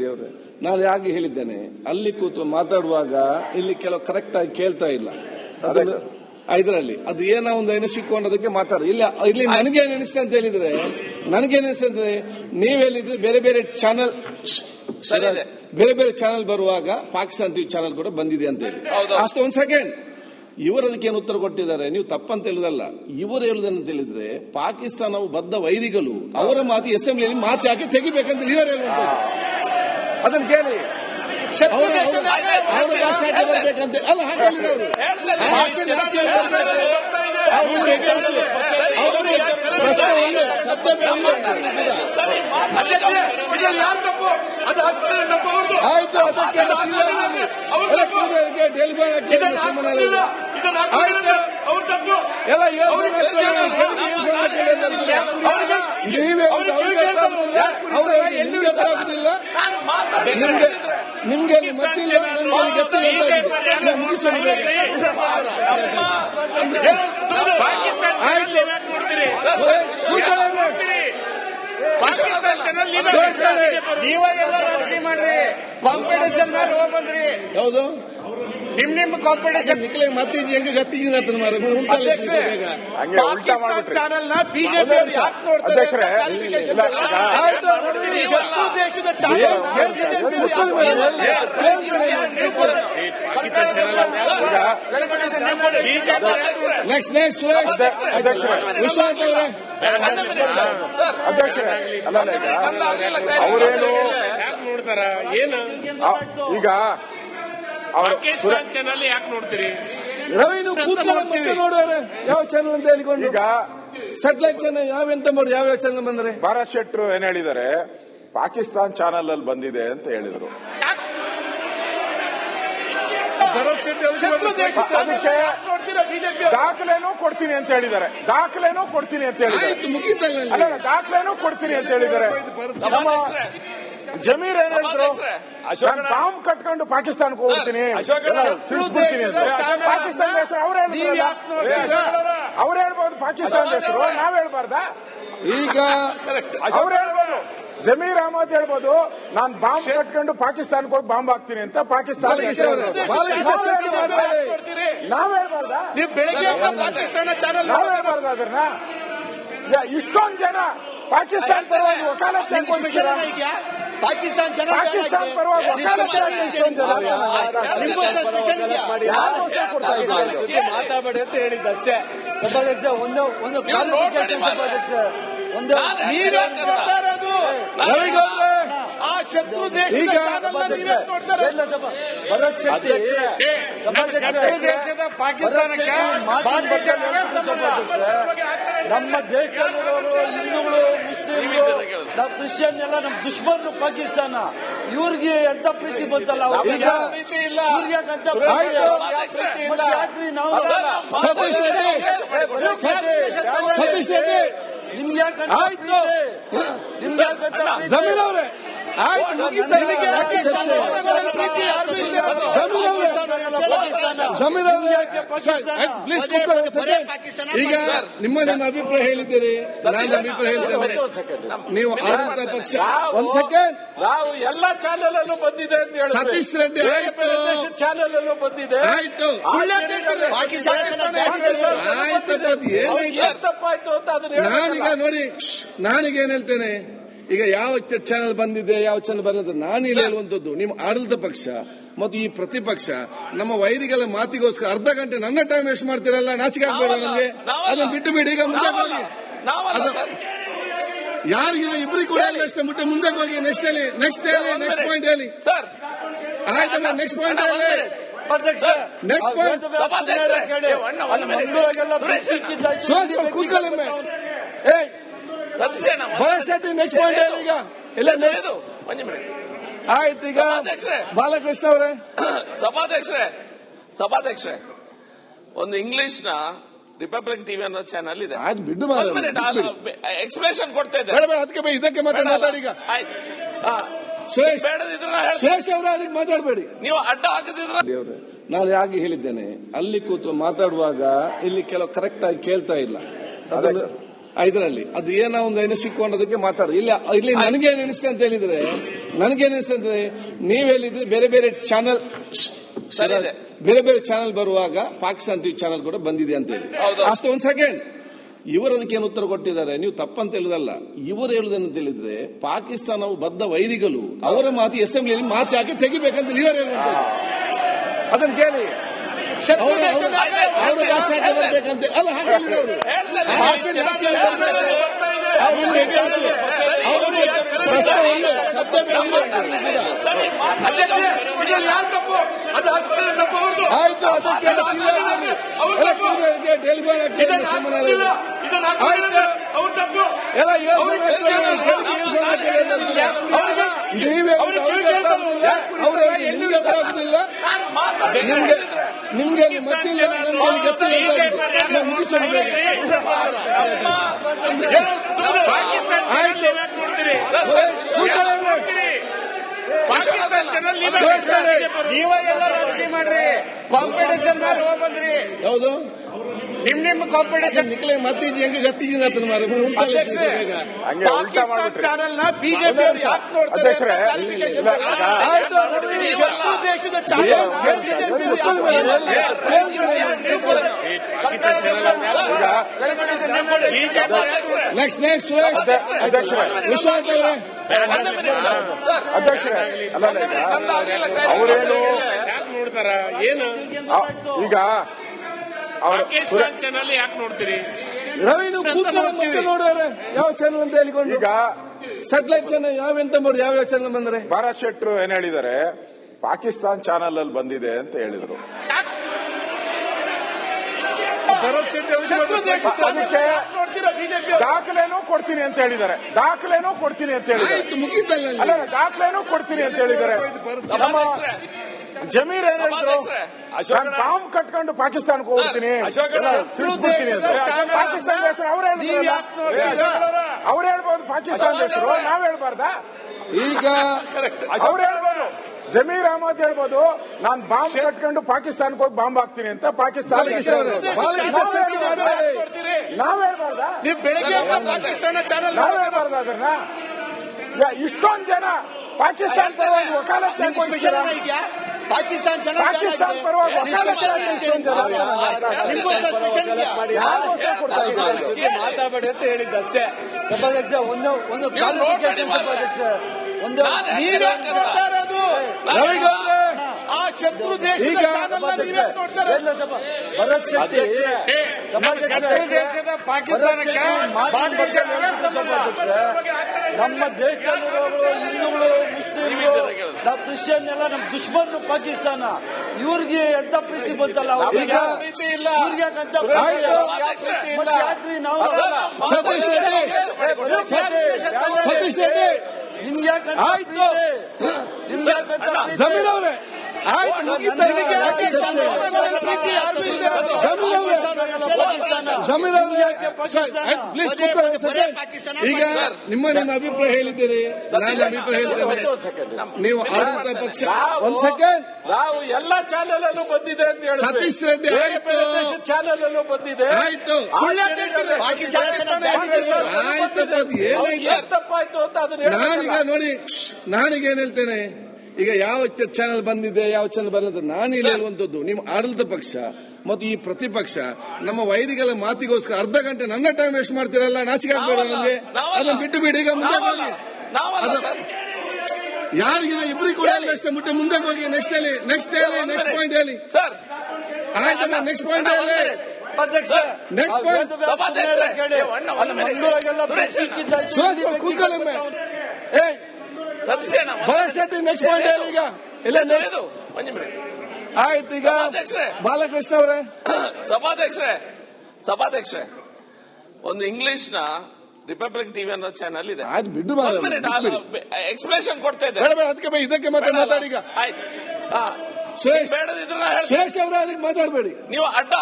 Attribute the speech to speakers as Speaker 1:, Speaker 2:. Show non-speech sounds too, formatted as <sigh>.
Speaker 1: ದೇವ್ರೆ. ನಾನು ಯಾಕೆ ಹೇಳಿದ್ದೇನೆ? ಅಲ್ಲಿ ಕೂತು ಮಾತಾಡುವಾಗ ಇಲ್ಲಿ ಕೆಲವು ಕರೆಕ್ಟ್ ಆಗಿ ಕೇಳ್ತಾ ಇಲ್ಲ. ಇದರಲ್ಲಿ ಅದು. ಏನೋ ಒಂದು ಎನಿಸಿಕೊಂಡದಕ್ಕೆ ಮಾತಾಡ. ಇಲ್ಲ ಇಲ್ಲಿ ನನಗೆ ಅನಿಸ್ತದೆ ಅಂತ ಹೇಳಿದ್ರೆ ನನಗೇನು ಅನಿಸ್ತದೆ ನೀವ್ ಹೇಳಿದ್ರೆ ಬೇರೆ ಬೇರೆ ಚಾನೆಲ್. ಬೇರೆ ಬೇರೆ ಚಾನೆಲ್ ಬರುವಾಗ ಪಾಕಿಸ್ತಾನ್ ಟಿವಿ ಚಾನೆಲ್ ಕೂಡ ಬಂದಿದೆ ಅಂತ ಹೇಳಿ. ಅಷ್ಟೇ ಒಂದ್ ಸೆಕೆಂಡ್ ಇವರು ಅದಕ್ಕೆ ಏನು ಉತ್ತರ ಕೊಟ್ಟಿದ್ದಾರೆ? ನೀವು ತಪ್ಪಂತ ಹೇಳುದಲ್ಲ. ಇವರು ಹೇಳುದನ್ನು ತಿಳಿದ್ರೆ ಪಾಕಿಸ್ತಾನವು ಬದ್ಧ ವೈರಿಗಳು ಅವರ ಮಾತು ಅಸೆಂಬ್ಲಿಯಲ್ಲಿ ಮಾತು ಯಾಕೆ ತೆಗಿಬೇಕಂತ ಇವರು ಹೇಳುವಂತದ್ದು ಅದನ್ನು ಕೇಳಿ. ಬರ್ಬೇಕಂತ ಅಲ್ಲ ಹೇಳಿದ್ರು ಅವರು. ಚರ್ಚೆಯಲ್ಲಿ ಬರ್ಬೇಕು. ಅವ್ರು ಬೇಕಾದ್ರೆ ಅವ್ರಿಗೆ ಪ್ರಶ್ನೆ ಒಂದೇ, ಸತ್ಯ ಒಂದೇ.
Speaker 2: ಯಾರು ತಪ್ಪು ಅದು ಹತ್ತಿರ ತಪ್ಪು ಅವ್ರದ್ದು
Speaker 1: ಆಯ್ತು ಅದಕ್ಕೆ ಟೆಲಿಫೋನ್ ಹಾಕಿ
Speaker 2: ಇದನ್ನ
Speaker 1: ಸುಮ್ಮನೆ
Speaker 2: ಹಾಕ್ತಿಲ್ಲ. ಇದನ್ನ ಹಾಕ್ತಿಲ್ಲ. ಅವ್ರ ತಪ್ಪು
Speaker 1: ಎಲ್ಲ ಏನು
Speaker 2: ಅವ್ರಿಗೆ
Speaker 1: ನೀವೇ
Speaker 2: ಅವ್ರಿಗೆ ಕಿವಿಗೆ ಹೇಳ್ತಾರೆ.
Speaker 1: ಅವರೆಲ್ಲ ಎಲ್ಲಿ ಗೊತ್ತಾಗುದಿಲ್ಲ
Speaker 3: ನಾನು ಮಾತಾಡಿ
Speaker 1: ನಿಮ್ಗೆ ನಿಮ್ಗೆ ಅಲ್ಲಿ ಮತ್ತಿಲ್ಲ ನನ್ಗೆ ಗೊತ್ತಿಲ್ಲ ಅಂತ ಕೂತ್ಕೊಳ್ಳಿ.
Speaker 2: ನೀವಾಗೆಲ್ಲ ರಾಜಕೀಯ ಮಾಡ್ರಿ. ಕಾಂಪಿಟೇಷನ್ ಮೇಲೆ ಹೋಗ್ಬಂದ್ರಿ
Speaker 1: ಯಾವುದು
Speaker 2: ನಿಮ್ ನಿಮ್ ಕಾಂಪಿಟೇಷನ್
Speaker 1: ನಿಕ್ಲೆ ಮತ್ತೆ ಹೆಂಗ ಮಾರ
Speaker 2: ಪಾಕಿಸ್ತಾನ
Speaker 4: ಮಾಡ್ಬಿಟ್ರಿ.
Speaker 2: ಚಾನೆಲ್ನ ಬಿಜೆಪಿ ಯಾಕೆ ನೋಡ್ತಾರೆ
Speaker 4: ಅಧ್ಯಕ್ಷರೇ, ಇಲ್ಲ,
Speaker 1: ಆಯ್ತು ನೋಡಿ.
Speaker 2: ಶತ್ರು ದೇಶದ channel
Speaker 1: next next Suresh Vishwanath ಅವರೇ
Speaker 4: ಅಧ್ಯಕ್ಷರೇ ಅಲ್ಲ ಅವರೇನು
Speaker 2: ಏನು
Speaker 4: ಈಗ
Speaker 2: ಪಾಕಿಸ್ತಾನ ಚಾನೆಲ್ ಯಾಕೆ ನೋಡ್ತೀರಿ?
Speaker 1: ರವಿ ನೀವು ಕೂತ್ಕೊಳ್ಳಿ ಮತ್ತೆ ನೋಡುವರೆ ಯಾವ ಚಾನಲ್ ಅಂತ ಹೇಳಿಕೊಂಡು?
Speaker 4: ಈಗ
Speaker 1: ಸೆಟಲೈಟ್ ಚಾನಲ್ ಯಾವ ಎಂತ ಮಾಡಿ ಯಾವ ಚಾನಲ್ ಬಂದ್ರೆ?
Speaker 4: ಭಾರತ್ ಶೆಟ್ರು ಏನ್ ಹೇಳಿದ್ದಾರೆ? ಪಾಕಿಸ್ತಾನ್ ಚಾನಲ್ ಅಲ್ಲಿ ಬಂದಿದೆ ಅಂತ ಹೇಳಿದ್ರು.
Speaker 1: ಭರತ್ ಶೆಟ್ಟಿ
Speaker 4: ದಾಖಲೆನೂ ಕೊಡ್ತೀನಿ ಅಂತ ಹೇಳಿದ್ದಾರೆ. ದಾಖಲೆನೂ ಕೊಡ್ತೀನಿ ಅಂತ ಹೇಳಿದ್ದಾರೆ. ದಾಖಲೆನೂ ಕೊಡ್ತೀನಿ ಅಂತ ಹೇಳಿದ್ದಾರೆ. ನಮ್ಮ ಜಮೀರ್ ಏನ್ ಹೇಳಿದ್ರು ನಾನು ಬಾಂಬ್ ಕಟ್ಕೊಂಡು ಪಾಕಿಸ್ತಾನಕ್ಕೆ ಹೋಗ್ತೀನಿ. ಪಾಕಿಸ್ತಾನ ಹೆಸರು ಅವ್ರು ಹೇಳ್ಬೋದು ಪಾಕಿಸ್ತಾನ ಹೆಸರು ನಾವ್ ಹೇಳ್ಬಾರ್ದ?
Speaker 1: ಈಗ
Speaker 4: ಅವ್ರು ಹೇಳ್ಬೋದು. ಜಮೀರ್ ಅಹಮದ್ ಹೇಳ್ಬೋದು ನಾನ್ ಬಾಂಬ್ ಕಟ್ಕೊಂಡು ಪಾಕಿಸ್ತಾನಕ್ಕೆ ಹೋಗಿ ಬಾಂಬ್ ಹಾಕ್ತೀನಿ ಅಂತ ಪಾಕಿಸ್ತಾನ. ನಾವ್ ಹೇಳ್ಬಾರ್ದಾ?
Speaker 2: ನೀವು ಬೆಳಿಗ್ಗೆ ಪಾಕಿಸ್ತಾನ ಚಾನೆಲ್
Speaker 4: ನಾವ್ ಹೇಳ್ಬಾರ್ದ ಅದನ್ನ? ಇಷ್ಟೊಂದ್ ಜನ ಪಾಕಿಸ್ತಾನ ಪರವಾಗಿ ವಕಾಲತ್ ಹಾಕೊಂಡಿದ್ದೀರಾ?
Speaker 5: ಪಾಕಿಸ್ತಾನ್
Speaker 4: ಪಾಕಿಸ್ತಾನ ಪರವಾಗಿ?
Speaker 5: ಮಾತಾಡಬೇಡಿ ಅಂತ ಹೇಳಿದ್ದ ಅಷ್ಟೇ ಸಭಾಧ್ಯಕ್ಷ ಒಂದು ಒಂದು ಸಭಾಧ್ಯಕ್ಷ ಒಂದು
Speaker 2: ಆ ಶತ್ರು
Speaker 1: ಈಗ
Speaker 5: ಭರತ್ ಶೆಟ್ಟಿ ಸಭಾಧ್ಯಕ್ಷ
Speaker 2: ಪಾಕಿಸ್ತಾನಕ್ಕೆ
Speaker 5: ನಮ್ಮ ದೇಶದಲ್ಲಿರೋರು ಹಿಂದೂಗಳು ಮುಸ್ಲಿಮ್ಗಳು ನಾವು ಕ್ರಿಶ್ಚಿಯನ್ ಎಲ್ಲ ನಮ್ಮ ದುಶ್ಮನ್ ಪಾಕಿಸ್ತಾನ. ಇವ್ರಿಗೆ ಎಂತ ಪ್ರೀತಿ ಬಂತಲ್ಲ
Speaker 1: ಸತೀಶ್ ರೆಡ್ಡಿ.
Speaker 5: ನಿಮ್ಗೆ ಯಾಕಂತ?
Speaker 1: ಜಮೀರ್ ಅವರೇ. Second. ಈಗ ನಿಮ್ಮ ನಿಮ್ಮ ಅಭಿಪ್ರಾಯ ಹೇಳಿದ್ದೀರಿ ನಾನು ಅಭಿಪ್ರಾಯ ಹೇಳಿದ್ದೇನೆ. ನೀವು ಆಡಳಿತ ಪಕ್ಷ ಒಂದ್ ಸೆಕೆಂಡ್
Speaker 2: ನಾವು ಎಲ್ಲ ಚಾನೆಲ್ ಅಲ್ಲೂ ಬಂದಿದೆ ಅಂತ ಹೇಳಿ
Speaker 1: ಸತೀಶ್ ರೆಡ್ಡಿ
Speaker 2: ಚಾನೆಲ್ ಅಲ್ಲೂ ಬಂದಿದೆ.
Speaker 1: ಆಯ್ತು.
Speaker 2: ತಪ್ಪಾಯ್ತು ಅಂತ ಅದನ್ನ
Speaker 1: ನಾನೀಗ ನೋಡಿ ನಾನೀಗ ಏನ್ ಹೇಳ್ತೇನೆ? ಈಗ ಯಾವ ಚಾನೆಲ್ ಬಂದಿದೆ ಯಾವ ಚಾನೆಲ್ ಬಂದಿದೆ ನಾನು ಇಲ್ಲಿ ಹೇಳುವಂತದ್ದು ನಿಮ್ಮ ಆಡಳಿತ ಪಕ್ಷ ಮತ್ತು ಈ ಪ್ರತಿಪಕ್ಷ ನಮ್ಮ ವೈರಿಗೆಲ್ಲ ಮಾತಿಗೋಸ್ಕರ ಅರ್ಧ ಗಂಟೆ ನನ್ನ ಟೈಮ್ ವೇಸ್ಟ್ ಮಾಡ್ತೀರಲ್ಲ ನಾಚಿಕೆ ಆಗ್ಬೇಡ ನಮಗೆ. ಅದನ್ನ ಬಿಟ್ಟು ಬಿಡಿ ಈಗ ಮುಂದೆ ಹೋಗಿ ಯಾರಿಗಿಲ್ಲ ಇಬ್ಬರಿಗೆ ಕೂಡ ಇಲ್ಲ ಅಷ್ಟೇ ಮುಟ್ಟೆ ಮುಂದೆ ಹೋಗಿ ನೆಕ್ಸ್ಟ್ ಹೇಳಿ ನೆಕ್ಸ್ಟ್ ಹೇಳಿ. ನೆಕ್ಸ್ಟ್ ಪಾಯಿಂಟ್ ಹೇಳಿ.
Speaker 3: ಸರ್
Speaker 1: ಆಯ್ತಮ್ಮ ನೆಕ್ಸ್ಟ್ ಪಾಯಿಂಟ್ ಹೇಳಿ
Speaker 5: ಅಧ್ಯಕ್ಷ,
Speaker 3: ಪಾಯಿಂಟ್.
Speaker 5: ಮಂಗಳೂರಾಗೆಲ್ಲ
Speaker 1: ಕೂತ್ಕೊಳ್ಳಿ ಏಯ್ ಶೆಟ್ಟಿ ನೆಕ್ಸ್ಟ್ ಪಾಯಿಂಟ್ ಹೇಳಿ ಈಗ. ಇಲ್ಲ
Speaker 3: ಒಂದು ಮಿನಿಟ್
Speaker 1: ಆಯ್ತು ಈಗ. ಬಾಲಕೃಷ್ಣ ಅವರೇ. <coughs>
Speaker 3: ಸಭಾಧ್ಯಕ್ಷರೇ. ಸಭಾಧ್ಯಕ್ಷರೇ ಒಂದು ಇಂಗ್ಲಿಷ್ನ ರಿಪಬ್ಲಿಕ್ ಟಿವಿ ಅನ್ನೋ ಚಾನಲ್ ಇದೆ.
Speaker 1: ಬಿಡ್ ಬಿಡು
Speaker 3: ಎಕ್ಸ್ಪ್ಲೇಷನ್ ಕೊಡ್ತಾ ಇದ್ದೆ.
Speaker 1: ಬೇಡ ಬೇಡ ಅದಕ್ಕೆ ಬೈ ಇದಕ್ಕೆ ಮಾತಾಡಿ ಈಗ. ಸುರೇಶ್. ಸುರೇಶ್ ಅವರ ಅದಕ್ಕೆ ಮಾತಾಡಬೇಡಿ.
Speaker 3: ನೀವು ಅಡ್ಡ ಹಾಕದಿದ್ರೆ
Speaker 1: ನಾನು ಯಾಕೆ ಹೇಳಿದ್ದೇನೆ. ಅಲ್ಲಿ ಕೂತು ಮಾತಾಡುವಾಗ ಇಲ್ಲಿ ಕೆಲವು ಕರೆಕ್ಟ್ ಆಗಿ ಕೇಳ್ತಾ ಇಲ್ಲ. ಅದನ್ನು ಇದರಲ್ಲಿ ಅದು ಏನೋ ಒಂದು ಎನಿಸಿಕೊಂಡದಕ್ಕೆ ಮಾತಾಡೋದು. ಇಲ್ಲ ಇಲ್ಲಿ ನನಗೆ ಏನ್ ಅಂತ ಹೇಳಿದ್ರೆ ನನಗೆ ಅನಿಸ್ತದೆ ನೀವ್ ಹೇಳಿದ್ರೆ ಬೇರೆ ಬೇರೆ ಚಾನಲ್. ಬೇರೆ ಬೇರೆ ಚಾನಲ್ ಬರುವಾಗ ಪಾಕಿಸ್ತಾನ್ ಟಿವಿ ಚಾನೆಲ್ ಕೂಡ ಬಂದಿದೆ ಅಂತ ಹೇಳಿ. ಅಷ್ಟೇ ಒಂದ್ ಸೆಕೆಂಡ್ ಇವರು ಅದಕ್ಕೆ ಏನು ಉತ್ತರ ಕೊಟ್ಟಿದ್ದಾರೆ? ನೀವು ತಪ್ಪಂತ ಹೇಳುದಲ್ಲ. ಇವರು ಹೇಳುದನ್ನು ತಿಳಿದ್ರೆ ಪಾಕಿಸ್ತಾನವು ಬದ್ಧ ವೈರಿಗಳು ಅವರ ಮಾತು ಅಸೆಂಬ್ಲಿಯಲ್ಲಿ ಮಾತು ಹಾಕಿ ತೆಗಿಬೇಕಂತ ಇವರು ಹೇಳುವಂತ ಅದನ್ನು ಕೇಳಿ. ಅವರು- ರಾಷ್ಟ್ರಕ್ಕೆ ಬರ್ಬೇಕಂತ? ಅಲ್ಲ ಹಾಗೆ
Speaker 2: ಅವರು
Speaker 1: ಆಯ್ತು ಅದಕ್ಕೆ ಡೆಲಿವರಿ ಆಗಿ ಎಲ್ಲ.
Speaker 2: ಅವ್ರಿಗೆ
Speaker 1: ನಿಮ್ಗೆ ನಿಮ್ಗೆ ಮತ್ತಿಲ್ಲ ನನಗೆ ಗೊತ್ತಿಲ್ಲ. ನಾನು ಮುಗಿಸ್ತೇನೆ
Speaker 2: ನೀವೇ ಎಲ್ಲ ರಾಜಕೀಯ ಮಾಡ್ರಿ ಕಾಂಪಿಟೇಷನ್ ಮಾಡಿ ಹೋಗ್ ಬಂದ್ರಿ
Speaker 1: ಯಾವುದು
Speaker 2: ನಿಮ್ ನಿಮ್ ಕಾಂಪಿಟೇಷನ್
Speaker 1: ನಿಕ್ಲೆ ಮತ್ತೀಜಿ ಹೆಂಗೆ ಗತ್ತೀಜಿನ
Speaker 2: ಪಾಕಿಸ್ತಾನ್ ಚಾನೆಲ್ನ ಬಿಜೆಪಿ ಅವರು ಯಾಕೆ ನೋಡ್ತಾರೆ ದೇಶದ ಚಾನಲ್
Speaker 1: ನೆಕ್ಸ್ಟ್ ನೆಕ್ಸ್ಟ್ ವಿಶ್ವನಾಥ್ ಅವರೇ
Speaker 4: ಅಧ್ಯಕ್ಷರೇ. ಅವರೇನು
Speaker 2: ನೋಡ್ತಾರ? ಏನು?
Speaker 4: ಈಗ
Speaker 2: ಚಾನಲ್ ಯಾಕೆ ನೋಡ್ತೀರಿ?
Speaker 1: ರವಿ ನೀವು ಕೂತ್ಕೊಳ್ಳಿ ಮತ್ತೆ ಯಾವ ಚಾನಲ್ ಅಂತ ಹೇಳಿಕೊಂಡು?
Speaker 4: ಈಗ
Speaker 1: ಸ್ಯಾಟಲೈಟ್ ಚಾನಲ್ ಯಾವ ಎಂತ ಮಾಡುದು ಯಾವ ಯಾವ ಚಾನಲ್ ಬಂದ್ರೆ?
Speaker 4: ಭಾರತ್ ಶೆಟ್ರು ಏನ್ ಹೇಳಿದ್ದಾರೆ? ಪಾಕಿಸ್ತಾನ್ ಚಾನಲ್ ಅಲ್ಲಿ ಬಂದಿದೆ ಅಂತ ಹೇಳಿದ್ರು.
Speaker 1: ಭರತ್ ಶೆಟ್ಟಿ
Speaker 4: ದಾಖಲೆನೂ ಕೊಡ್ತೀನಿ ಅಂತ ಹೇಳಿದ್ದಾರೆ. ದಾಖಲೆನೂ ಕೊಡ್ತೀನಿ ಅಂತ ಹೇಳಿದ್ದಾರೆ.
Speaker 1: ಅಲ್ಲ
Speaker 4: ದಾಖಲೆನೂ ಕೊಡ್ತೀನಿ ಅಂತ ಹೇಳಿದ್ದಾರೆ. ಜಮೀರ್ ಏನ್ ಹೇಳಿದ್ರು? ನಾನು ಬಾಂಬ್ ಕಟ್ಕೊಂಡು ಪಾಕಿಸ್ತಾನಕ್ಕೆ ಹೋಗ್ತೀನಿ ಪಾಕಿಸ್ತಾನ ಹೆಸರು ಅವ್ರು
Speaker 2: ಹೇಳ್ಬಹುದು?
Speaker 4: ಅವ್ರು ಹೇಳ್ಬೋದು ಪಾಕಿಸ್ತಾನ ಹೆಸರು. ನಾವ್ ಹೇಳ್ಬಾರ್ದ?
Speaker 1: ಈಗ
Speaker 4: ಅವ್ರು ಹೇಳ್ಬೋದು. ಜಮೀರ್ ಅಹಮದ್ ಹೇಳ್ಬೋದು ನಾನು ಬಾಂಬ್ ಕಟ್ಕೊಂಡು ಪಾಕಿಸ್ತಾನಕ್ಕೆ ಹೋಗಿ ಬಾಂಬ್ ಹಾಕ್ತೀನಿ ಅಂತ ಪಾಕಿಸ್ತಾನ ನಾವ್ ಹೇಳ್ಬಾರ್ದಾ?
Speaker 2: ನೀವು
Speaker 4: ಹೇಳ್ಬಾರ್ದ? ಅದನ್ನ? ಇಷ್ಟೊಂದ್ ಜನ ಪಾಕಿಸ್ತಾನ ವಕಾಲತ್?
Speaker 5: ಪಾಕಿಸ್ತಾನ
Speaker 4: ಪರವಾಗಿ?
Speaker 5: ಮಾತಾಡಬೇಡಿ ಅಂತ ಹೇಳಿದ್ದ ಅಷ್ಟೇ ಸಭಾಧ್ಯಕ್ಷ ಒಂದು ಒಂದು ಸಭಾಧ್ಯಕ್ಷ. ಒಂದು
Speaker 2: ಆ ಶತ್ರು
Speaker 5: ದೇಶ ಭರತ್ ಶೆಟ್ಟಿ
Speaker 2: ದೇಶದ ಪಾಕಿಸ್ತಾನಕ್ಕೆ.
Speaker 5: ನಮ್ಮ ದೇಶದಲ್ಲಿರೋರು ಹಿಂದೂಗಳು ಮುಸ್ಲಿಮ್ಗಳು ನಾವು ಕ್ರಿಶ್ಚಿಯನ್ ಎಲ್ಲ ನಮ್ ದುಶ್ಮನ್ ಪಾಕಿಸ್ತಾನ ಇವ್ರಿಗೆ ಎಂತ ಪ್ರೀತಿ ಬಂತಲ್ಲ ಅವ್ರಿಗೆ ನಿಮ್ಗೆ ಯಾಕಂತ ನಿಮ್ಗೆ ಯಾಕಂತ
Speaker 1: ಆಯ್ತು? ಆಯ್ತು. ಈಗ ನಿಮ್ಮ ನಿಮ್ಮ ಅಭಿಪ್ರಾಯ ಹೇಳಿದ್ದೀರಿ ನಾನು ಅಭಿಪ್ರಾಯ ಹೇಳ್ತೇನೆ ನೀವು ಆಡಳಿತ ಪಕ್ಷ ಒಂದ್ ಸೆಕೆಂಡ್
Speaker 4: ನಾವು ಎಲ್ಲ ಚಾನೆಲ್ ಅನ್ನು ಬಂದಿದೆ ಅಂತ ಹೇಳಿ
Speaker 1: ಸತೀಶ್ ರೆಡ್ಡಿ ಆಯ್ತು.
Speaker 4: ಚಾನೆಲ್ ಅನ್ನು ಬಂದಿದೆ
Speaker 1: ಆಯ್ತು ಏನಾಯ್ತು
Speaker 4: ತಪ್ಪಾಯ್ತು ಅಂತ ಅದನ್ನ
Speaker 1: ನಾನೀಗ. ನೋಡಿ ನಾನೀಗ ಏನ್ ಹೇಳ್ತೇನೆ ಈಗ ಯಾವ ಚಾನೆಲ್ ಬಂದಿದೆ ಯಾವ ಚಾನೆಲ್ ಬಂದಿದೆ ನಾನು ಇಲ್ಲಿ ಹೇಳುವಂತದ್ದು ನಿಮ್ಮ ಆಡಳಿತ ಪಕ್ಷ ಮತ್ತು ಈ ಪ್ರತಿಪಕ್ಷ ನಮ್ಮ ವೈದಿಗಳ ಮಾತಿಗೋಸ್ಕರ ಅರ್ಧ ಗಂಟೆ ನನ್ನ ಟೈಮ್ ವೇಸ್ಟ್ ಮಾಡ್ತೀರಲ್ಲ ನಾಚಿಕೆ ಆಗ್ಬೇಡ ಅದನ್ನ ಬಿಟ್ಟು ಬಿಡಿ ಈಗ ಮುಂದೆ ಹೋಗಿ
Speaker 3: ನಾವಲ್ಲ
Speaker 1: ಅದು-
Speaker 3: ಸರ್.
Speaker 1: ಯಾರಿಗೆ ಇಬ್ಬರಿಗೆ ಕೂಡ ಅಷ್ಟೇ ಮುಟ್ಟೆ ಮುಂದೆ ಹೋಗಿ ನೆಕ್ಸ್ಟ್ ಹೇಳಿ ನೆಕ್ಸ್ಟ್ ಹೇಳಿ ನೆಕ್ಸ್ಟ್ ಪಾಯಿಂಟ್ ಹೇಳಿ.
Speaker 3: ಸರ್.
Speaker 1: ಆಯ್ತಮ್ಮ ನೆಕ್ಸ್ಟ್ ಪಾಯಿಂಟ್ ಹೇಳಿ.
Speaker 5: ಅಧ್ಯಕ್ಷ,
Speaker 3: ಪಾಯಿಂಟ್.
Speaker 5: ಮಂಗಳೂರಾಗೆಲ್ಲ
Speaker 1: ಕೂತ್ಕೊಳ್ಳಿ ಒಮ್ಮೆ. ಏ
Speaker 3: ಸತೀಶಣ್ಣ
Speaker 1: ಭರತ್ ಶೆಟ್ಟಿ ನೆಕ್ಸ್ಟ್ ಪಾಯಿಂಟ್ ಹೇಳಿ ಈಗ. ಇಲ್ಲ next.
Speaker 3: ಒಂದು ಮಿನಿಟ್
Speaker 1: ಆಯ್ತು ಈಗ
Speaker 3: ಸಭಾಧ್ಯಕ್ಷರೇ.
Speaker 1: ಬಾಲಕೃಷ್ಣ ಅವರೇ.
Speaker 3: ಸಭಾಧ್ಯಕ್ಷರೇ. ಸಭಾಧ್ಯಕ್ಷರೇ. ಒಂದು ಇಂಗ್ಲಿಷ್ನ ರಿಪಬ್ಲಿಕ್ ಟಿವಿ ಅನ್ನೋ ಚಾನಲ್ ಇದೆ.
Speaker 1: ಆಯ್ತು ಬಿಡು.
Speaker 3: ಎಕ್ಸ್ಪ್ಲೇಷನ್ ಕೊಡ್ತಾ ಇದ್ದೆ.
Speaker 1: ಬೇಡ ಬೇಡ ಅದಕ್ಕೆ ಇದಕ್ಕೆ ಮಾತ್ರ ಮಾತಾಡಿ ಈಗ.
Speaker 3: ಆಯ್ತು. ಬೇಡದಿದ್ರೆ ನಾ
Speaker 1: ಸುರೇಶ್ ಅವರೇ ಅದಕ್ಕೆ ಮಾತಾಡಬೇಡಿ.
Speaker 3: ನೀವು ಅಡ್ಡ